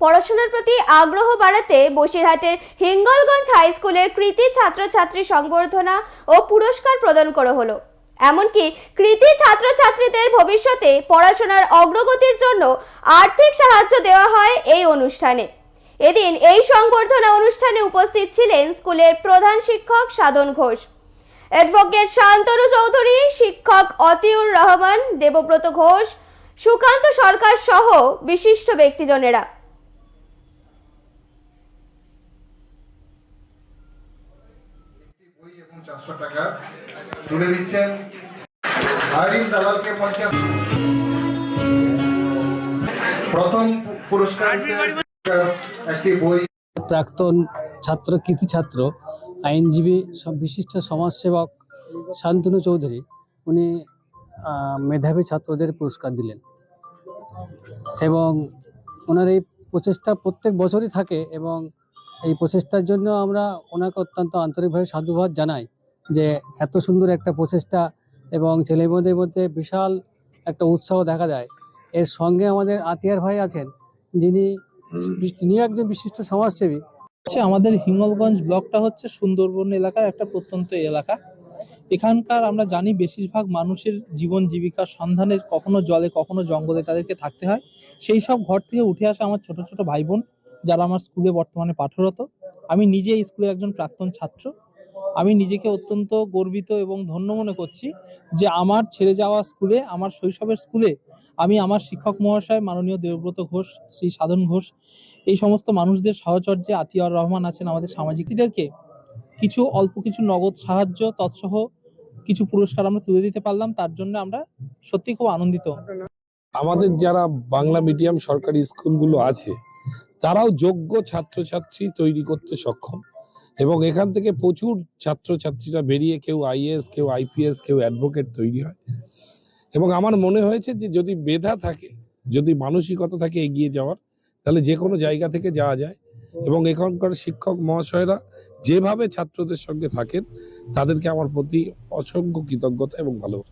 পড়াশোনার প্রতি আগ্রহ বাড়াতে বসিরহাটের হিঙ্গলগঞ্জ হাই স্কুলের কৃতি ছাত্রছাত্রী সংবর্ধনা ও পুরস্কার প্রদান করা হলো। এমনকি কৃতি ছাত্রছাত্রীদের ভবিষ্যতে পড়াশোনার অগ্রগতির জন্য আর্থিক সাহায্য দেওয়া হয় এই অনুষ্ঠানে। এদিন এই সংবর্ধনা অনুষ্ঠানে উপস্থিত ছিলেন স্কুলের প্রধান শিক্ষক সাধন ঘোষ। অ্যাডভোকেট শান্তনু চৌধুরী, শিক্ষক অতিউর রহমান, দেবব্রত ঘোষ, সুকান্ত সরকার সহ বিশিষ্ট ব্যক্তিজনেরা বই এবং চারশো টাকা তুলে দিচ্ছেন। আইরিন দালালকে মঞ্চে প্রথম পুরস্কার একটি বই। প্রাক্তন ছাত্র, কৃতি ছাত্র, আইনজীবী বিশিষ্ট সমাজসেবক শান্তনু চৌধুরী, উনি মেধাবী ছাত্রদের পুরস্কার দিলেন। এবং ওনার এই প্রচেষ্টা প্রত্যেক বছরই থাকে এবং এই প্রচেষ্টার জন্য আমরা ওনাকে অত্যন্ত আন্তরিকভাবে সাধুবাদ জানাই। যে এত সুন্দর একটা প্রচেষ্টা এবং ছেলেমেয়েদের মধ্যে বিশাল একটা উৎসাহ দেখা যায় এর সঙ্গে আমাদের আতিয়ার ভাই আছেন, যিনি তিনিও একজন বিশিষ্ট সমাজসেবী। হচ্ছে আমাদের হিঙ্গলগঞ্জ ব্লকটা হচ্ছে সুন্দরবন এলাকার একটা প্রত্যন্ত এলাকা। এখানকার আমরা জানি বেশিরভাগ মানুষের জীবন জীবিকার সন্ধানে কখনো জলে, কখনো জঙ্গলে তাদেরকে থাকতে হয়। সেই সব ঘর থেকে উঠে আসা আমার ছোট ছোট ভাই বোন, যারা আমার স্কুলে বর্তমানে পাঠরত। আমি নিজে স্কুলের একজন প্রাক্তন ছাত্র। আমি নিজেকে অত্যন্ত গর্বিত এবং ধন্য মনে করছি যে আমার ছেড়ে যাওয়া স্কুলে, আমার শৈশবের স্কুলে আমি আমার শিক্ষক মহাশয় মাননীয় দেবব্রত ঘোষ, শ্রী সাধন ঘোষ, এই সমস্ত মানুষদের সহচর্যে আতিয়ার রহমান আছেন আমাদের সামাজিকদেরকে কিছু অল্প কিছু নগদ সাহায্য তৎসহ কিছু পুরস্কার আমরা তুলে দিতে পারলাম, তার জন্য আমরা সত্যি খুব আনন্দিত। আমাদের যারা বাংলা মিডিয়াম সরকারি স্কুলগুলো আছে, তারাও যোগ্য ছাত্রছাত্রী তৈরি করতে সক্ষম। এবং এখান থেকে প্রচুর ছাত্রছাত্রীরা বেরিয়ে কেউ আইএস কেউ আইপিএস, কেউ অ্যাডভোকেট তৈরি হয়। এবং আমার মনে হয়েছে যে যদি মেধা থাকে, যদি মানসিকতা থাকে এগিয়ে যাওয়ার, তাহলে যে কোনো জায়গা থেকে যাওয়া যায়। এবং এখানকার শিক্ষক মহাশয়রা যেভাবে ছাত্রদের সঙ্গে থাকেন, তাদেরকে আমার প্রতি অসংখ্য কৃতজ্ঞতা এবং ভালো